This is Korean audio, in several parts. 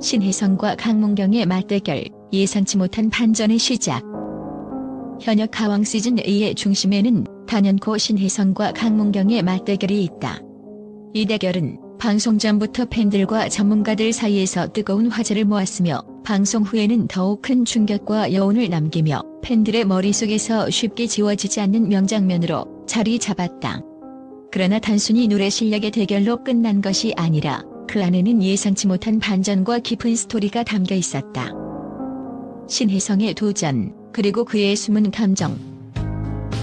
신혜성과 강문경의 맞대결, 예상치 못한 반전의 시작. 현역 가왕 시즌 2의 중심에는 단연코 신혜성과 강문경의 맞대결이 있다. 이 대결은 방송 전부터 팬들과 전문가들 사이에서 뜨거운 화제를 모았으며 방송 후에는 더욱 큰 충격과 여운을 남기며 팬들의 머릿속에서 쉽게 지워지지 않는 명장면으로 자리 잡았다. 그러나 단순히 노래 실력의 대결로 끝난 것이 아니라 그 안에는 예상치 못한 반전과 깊은 스토리가 담겨 있었다. 신혜성의 도전, 그리고 그의 숨은 감정.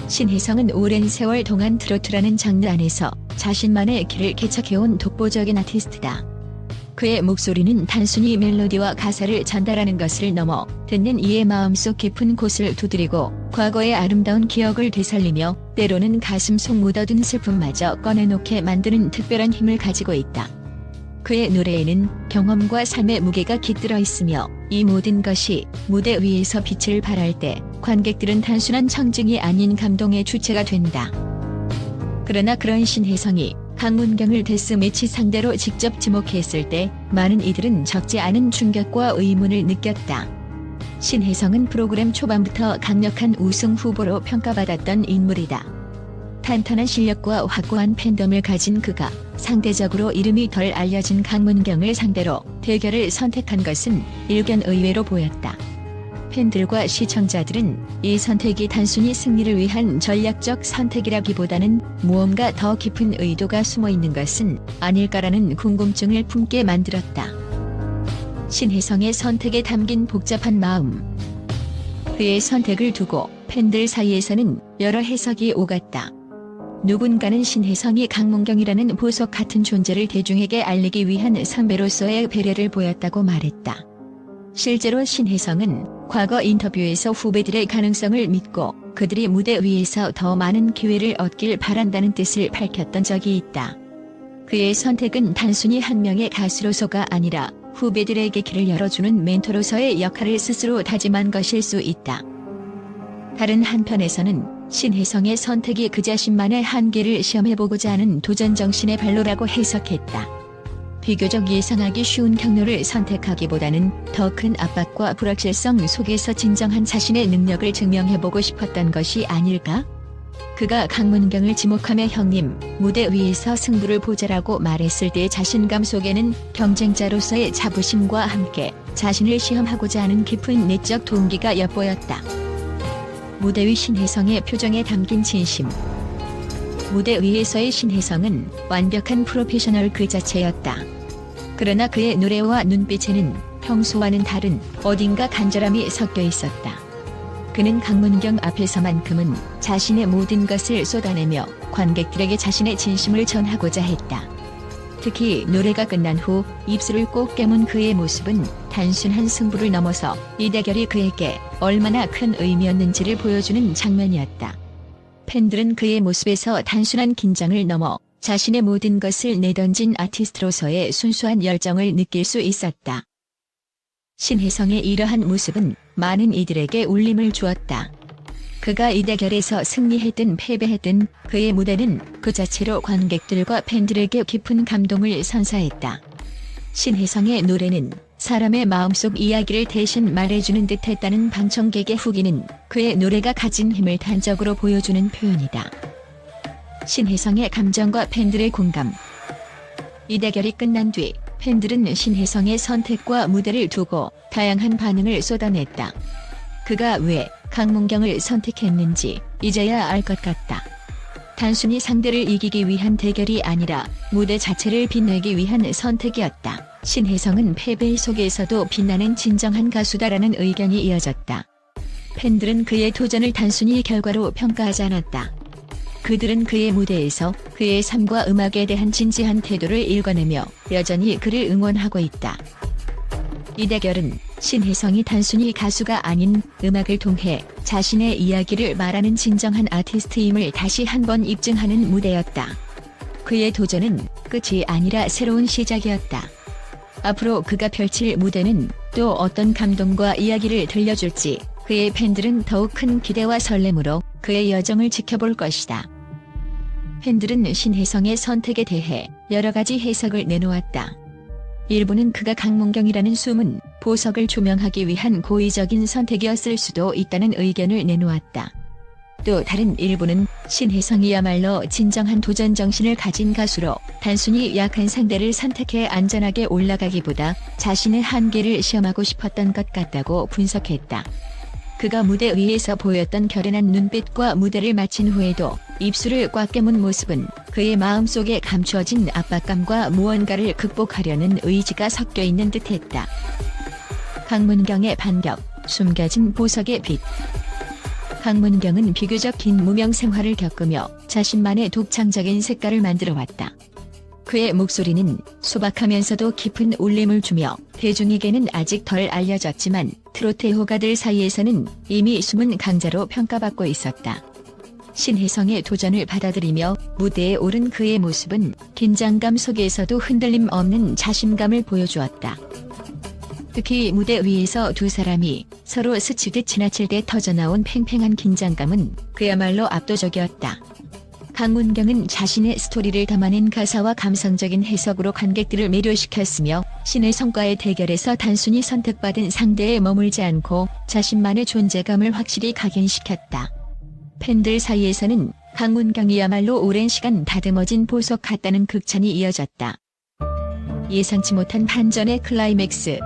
신혜성은 오랜 세월 동안 트로트라는 장르 안에서 자신만의 길을 개척해온 독보적인 아티스트다. 그의 목소리는 단순히 멜로디와 가사를 전달하는 것을 넘어 듣는 이의 마음속 깊은 곳을 두드리고 과거의 아름다운 기억을 되살리며 때로는 가슴 속 묻어둔 슬픔마저 꺼내놓게 만드는 특별한 힘을 가지고 있다. 그의 노래에는 경험과 삶의 무게가 깃들어 있으며 이 모든 것이 무대 위에서 빛을 발할 때 관객들은 단순한 청중이 아닌 감동의 주체가 된다. 그러나 그런 신혜성이 강문경을 데스매치 상대로 직접 지목했을 때 많은 이들은 적지 않은 충격과 의문을 느꼈다. 신혜성은 프로그램 초반부터 강력한 우승 후보로 평가받았던 인물이다. 탄탄한 실력과 확고한 팬덤을 가진 그가 상대적으로 이름이 덜 알려진 강문경을 상대로 대결을 선택한 것은 일견 의외로 보였다. 팬들과 시청자들은 이 선택이 단순히 승리를 위한 전략적 선택이라기보다는 무언가 더 깊은 의도가 숨어 있는 것은 아닐까라는 궁금증을 품게 만들었다. 신혜성의 선택에 담긴 복잡한 마음. 그의 선택을 두고 팬들 사이에서는 여러 해석이 오갔다. 누군가는 신혜성이 강문경이라는 보석 같은 존재를 대중에게 알리기 위한 선배로서의 배려를 보였다고 말했다. 실제로 신혜성은 과거 인터뷰에서 후배들의 가능성을 믿고 그들이 무대 위에서 더 많은 기회를 얻길 바란다는 뜻을 밝혔던 적이 있다. 그의 선택은 단순히 한 명의 가수로서가 아니라 후배들에게 길을 열어주는 멘토로서의 역할을 스스로 다짐한 것일 수 있다. 다른 한편에서는 신혜성의 선택이 그 자신만의 한계를 시험해보고자 하는 도전 정신의 발로라고 해석했다. 비교적 예상하기 쉬운 경로를 선택하기보다는 더 큰 압박과 불확실성 속에서 진정한 자신의 능력을 증명해보고 싶었던 것이 아닐까? 그가 강문경을 지목하며 형님, 무대 위에서 승부를 보자라고 말했을 때의 자신감 속에는 경쟁자로서의 자부심과 함께 자신을 시험하고자 하는 깊은 내적 동기가 엿보였다. 무대 위 신혜성의 표정에 담긴 진심. 무대 위에서의 신혜성은 완벽한 프로페셔널 그 자체였다. 그러나 그의 노래와 눈빛에는 평소와는 다른 어딘가 간절함이 섞여 있었다. 그는 강문경 앞에서만큼은 자신의 모든 것을 쏟아내며 관객들에게 자신의 진심을 전하고자 했다. 특히 노래가 끝난 후 입술을 꼭 깨문 그의 모습은 단순한 승부를 넘어서 이 대결이 그에게 얼마나 큰 의미였는지를 보여주는 장면이었다. 팬들은 그의 모습에서 단순한 긴장을 넘어 자신의 모든 것을 내던진 아티스트로서의 순수한 열정을 느낄 수 있었다. 신혜성의 이러한 모습은 많은 이들에게 울림을 주었다. 그가 이 대결에서 승리했든 패배했든 그의 무대는 그 자체로 관객들과 팬들에게 깊은 감동을 선사했다. 신혜성의 노래는 사람의 마음속 이야기를 대신 말해주는 듯했다는 방청객의 후기는 그의 노래가 가진 힘을 단적으로 보여주는 표현이다. 신혜성의 감정과 팬들의 공감. 이 대결이 끝난 뒤 팬들은 신혜성의 선택과 무대를 두고 다양한 반응을 쏟아냈다. 그가 왜 강문경을 선택했는지 이제야 알 것 같다. 단순히 상대를 이기기 위한 대결이 아니라 무대 자체를 빛내기 위한 선택이었다. 신혜성은 패배 속에서도 빛나는 진정한 가수다라는 의견이 이어졌다. 팬들은 그의 도전을 단순히 결과로 평가하지 않았다. 그들은 그의 무대에서 그의 삶과 음악에 대한 진지한 태도를 읽어내며 여전히 그를 응원하고 있다. 이 대결은 신혜성이 단순히 가수가 아닌 음악을 통해 자신의 이야기를 말하는 진정한 아티스트임을 다시 한번 입증하는 무대였다. 그의 도전은 끝이 아니라 새로운 시작이었다. 앞으로 그가 펼칠 무대는 또 어떤 감동과 이야기를 들려줄지 그의 팬들은 더욱 큰 기대와 설렘으로 그의 여정을 지켜볼 것이다. 팬들은 신혜성의 선택에 대해 여러 가지 해석을 내놓았다. 일부는 그가 강문경이라는 숨은 보석을 조명하기 위한 고의적인 선택이었을 수도 있다는 의견을 내놓았다. 또 다른 일부는 신혜성이야말로 진정한 도전 정신을 가진 가수로 단순히 약한 상대를 선택해 안전하게 올라가기보다 자신의 한계를 시험하고 싶었던 것 같다고 분석했다. 그가 무대 위에서 보였던 결연한 눈빛과 무대를 마친 후에도 입술을 꽉 깨문 모습은 그의 마음속에 감추어진 압박감과 무언가를 극복하려는 의지가 섞여 있는 듯했다. 강문경의 반격, 숨겨진 보석의 빛. 강문경은 비교적 긴 무명 생활을 겪으며 자신만의 독창적인 색깔을 만들어 왔다. 그의 목소리는 소박하면서도 깊은 울림을 주며 대중에게는 아직 덜 알려졌지만 트로트 호가들 사이에서는 이미 숨은 강자로 평가받고 있었다. 신혜성의 도전을 받아들이며 무대에 오른 그의 모습은 긴장감 속에서도 흔들림 없는 자신감을 보여주었다. 특히 무대 위에서 두 사람이 서로 스치듯 지나칠 때 터져나온 팽팽한 긴장감은 그야말로 압도적이었다. 강문경은 자신의 스토리를 담아낸 가사와 감성적인 해석으로 관객들을 매료시켰으며 신의 성과의 대결에서 단순히 선택받은 상대에 머물지 않고 자신만의 존재감을 확실히 각인시켰다. 팬들 사이에서는 강문경이야말로 오랜 시간 다듬어진 보석 같다는 극찬이 이어졌다. 예상치 못한 반전의 클라이맥스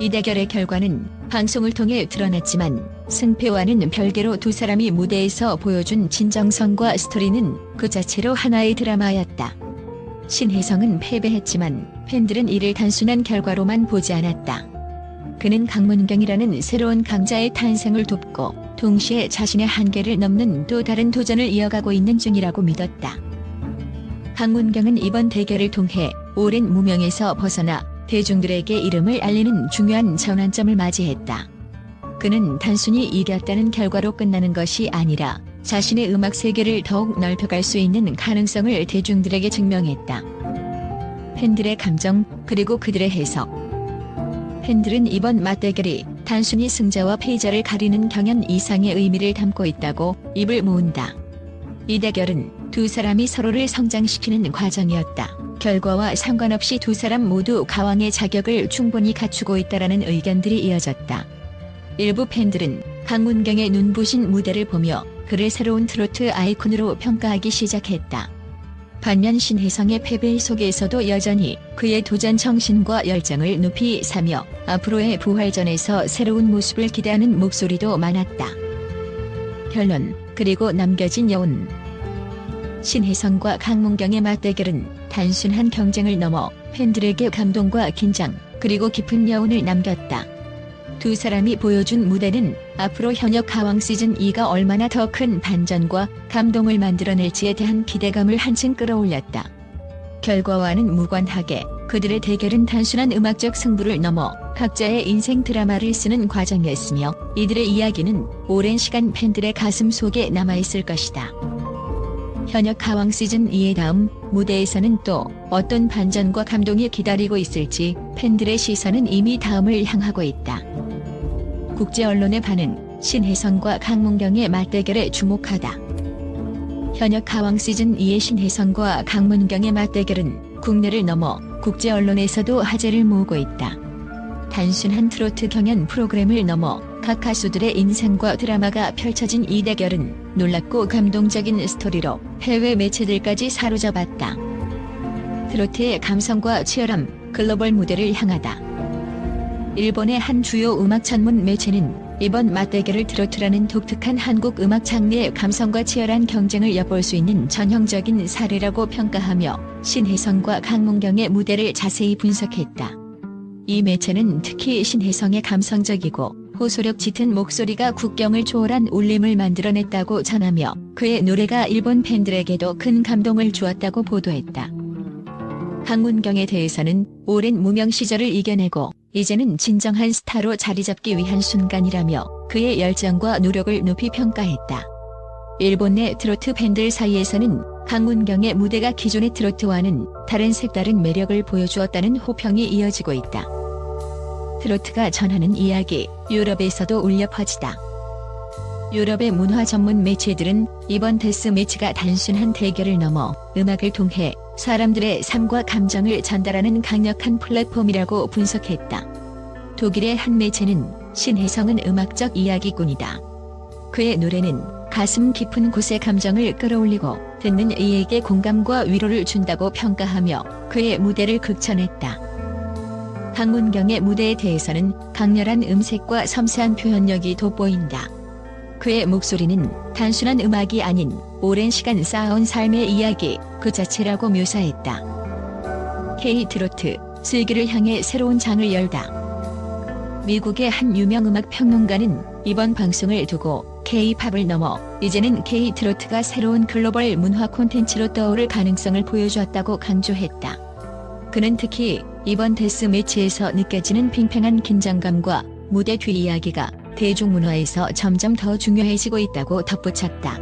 이 대결의 결과는 방송을 통해 드러났지만 승패와는 별개로 두 사람이 무대에서 보여준 진정성과 스토리는 그 자체로 하나의 드라마였다. 신혜성은 패배했지만 팬들은 이를 단순한 결과로만 보지 않았다. 그는 강문경이라는 새로운 강자의 탄생을 돕고 동시에 자신의 한계를 넘는 또 다른 도전을 이어가고 있는 중이라고 믿었다. 강문경은 이번 대결을 통해 오랜 무명에서 벗어나 대중들에게 이름을 알리는 중요한 전환점을 맞이했다. 그는 단순히 이겼다는 결과로 끝나는 것이 아니라 자신의 음악 세계를 더욱 넓혀갈 수 있는 가능성을 대중들에게 증명했다. 팬들의 감정, 그리고 그들의 해석. 팬들은 이번 맞대결이 단순히 승자와 패자를 가리는 경연 이상의 의미를 담고 있다고 입을 모은다. 이 대결은 두 사람이 서로를 성장시키는 과정이었다. 결과와 상관없이 두 사람 모두 가왕의 자격을 충분히 갖추고 있다라는 의견들이 이어졌다. 일부 팬들은 강문경의 눈부신 무대를 보며 그를 새로운 트로트 아이콘으로 평가하기 시작했다. 반면 신혜성의 패배 속에서도 여전히 그의 도전 정신과 열정을 높이 사며 앞으로의 부활전에서 새로운 모습을 기대하는 목소리도 많았다. 결론, 그리고 남겨진 여운. 신혜성과 강문경의 맞대결은 단순한 경쟁을 넘어 팬들에게 감동과 긴장, 그리고 깊은 여운을 남겼다. 두 사람이 보여준 무대는 앞으로 현역 가왕 시즌 2가 얼마나 더 큰 반전과 감동을 만들어낼지에 대한 기대감을 한층 끌어올렸다. 결과와는 무관하게 그들의 대결은 단순한 음악적 승부를 넘어 각자의 인생 드라마를 쓰는 과정이었으며 이들의 이야기는 오랜 시간 팬들의 가슴 속에 남아있을 것이다. 현역 가왕 시즌 2의 다음 무대에서는 또 어떤 반전과 감동이 기다리고 있을지 팬들의 시선은 이미 다음을 향하고 있다. 국제 언론의 반응, 신혜성과 강문경의 맞대결에 주목하다. 현역 가왕 시즌 2의 신혜성과 강문경의 맞대결은 국내를 넘어 국제 언론에서도 화제를 모으고 있다. 단순한 트로트 경연 프로그램을 넘어 각 가수들의 인생과 드라마가 펼쳐진 이 대결은 놀랍고 감동적인 스토리로 해외 매체들까지 사로잡았다. 트로트의 감성과 치열함, 글로벌 무대를 향하다. 일본의 한 주요 음악 전문 매체는 이번 맞대결을 트로트라는 독특한 한국 음악 장르의 감성과 치열한 경쟁을 엿볼 수 있는 전형적인 사례라고 평가하며 신혜성과 강문경의 무대를 자세히 분석했다. 이 매체는 특히 신혜성의 감성적이고 호소력 짙은 목소리가 국경을 초월한 울림을 만들어냈다고 전하며 그의 노래가 일본 팬들에게도 큰 감동을 주었다고 보도했다. 강문경에 대해서는 오랜 무명 시절을 이겨내고 이제는 진정한 스타로 자리 잡기 위한 순간이라며 그의 열정과 노력을 높이 평가했다. 일본 내 트로트 팬들 사이에서는 강문경의 무대가 기존의 트로트와는 다른 색다른 매력을 보여주었다는 호평이 이어지고 있다. 트로트가 전하는 이야기, 유럽에서도 울려 퍼지다. 유럽의 문화 전문 매체들은 이번 데스 매치가 단순한 대결을 넘어 음악을 통해 사람들의 삶과 감정을 전달하는 강력한 플랫폼이라고 분석했다. 독일의 한 매체는 신혜성은 음악적 이야기꾼이다. 그의 노래는 가슴 깊은 곳의 감정을 끌어올리고 듣는 이에게 공감과 위로를 준다고 평가하며 그의 무대를 극찬했다. 강문경의 무대에 대해서는 강렬한 음색과 섬세한 표현력이 돋보인다. 그의 목소리는 단순한 음악이 아닌 오랜 시간 쌓아온 삶의 이야기 그 자체라고 묘사했다. K-트로트, 슬기를 향해 새로운 장을 열다. 미국의 한 유명 음악 평론가는 이번 방송을 두고 K-팝을 넘어 이제는 K-트로트가 새로운 글로벌 문화 콘텐츠로 떠오를 가능성을 보여주었다고 강조했다. 그는 특히 이번 데스 매치에서 느껴지는 팽팽한 긴장감과 무대 뒤 이야기가 대중문화에서 점점 더 중요해지고 있다고 덧붙였다.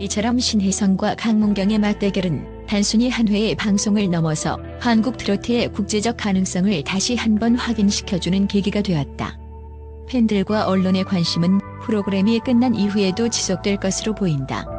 이처럼 신혜성과 강문경의 맞대결은 단순히 한 회의 방송을 넘어서 한국 트로트의 국제적 가능성을 다시 한번 확인시켜주는 계기가 되었다. 팬들과 언론의 관심은 프로그램이 끝난 이후에도 지속될 것으로 보인다.